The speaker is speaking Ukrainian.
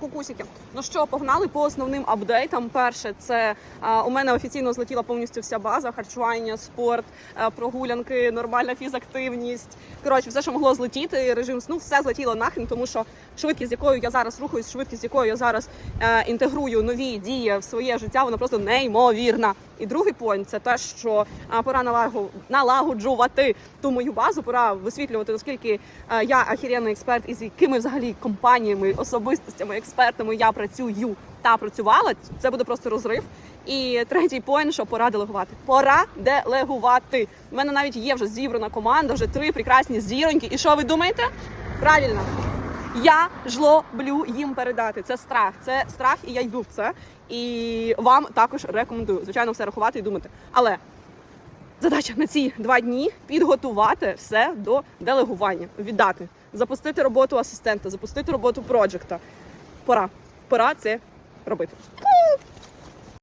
Кукусики. Ну що, погнали по основним апдейтам. Перше, це а, у мене офіційно злетіла повністю вся база: харчування, спорт, а, прогулянки, нормальна фізактивність. Коротше, все, що могло злетіти, режим сну, все злетіло нахрен, тому що швидкість, з якою я зараз рухаюсь, швидкість, з якою я зараз е, інтегрую нові дії в своє життя, вона просто неймовірна. І другий поінт це те, що а, пора налагу- налагоджувати ту мою базу, пора висвітлювати, наскільки е, я ахіренний експерт і з якими взагалі компаніями, особистостями, експертами я працюю та працювала. Це буде просто розрив. І третій поінт, що пора делегувати. Пора делегувати. У мене навіть є вже зібрана команда, вже три прекрасні зіроньки. І що ви думаєте? Правильно. Я жлоблю їм передати. Це страх. Це страх, і я йду в це. І вам також рекомендую. Звичайно, все рахувати і думати. Але задача на ці два дні підготувати все до делегування, віддати, запустити роботу асистента, запустити роботу проджекта. Пора. Пора це робити.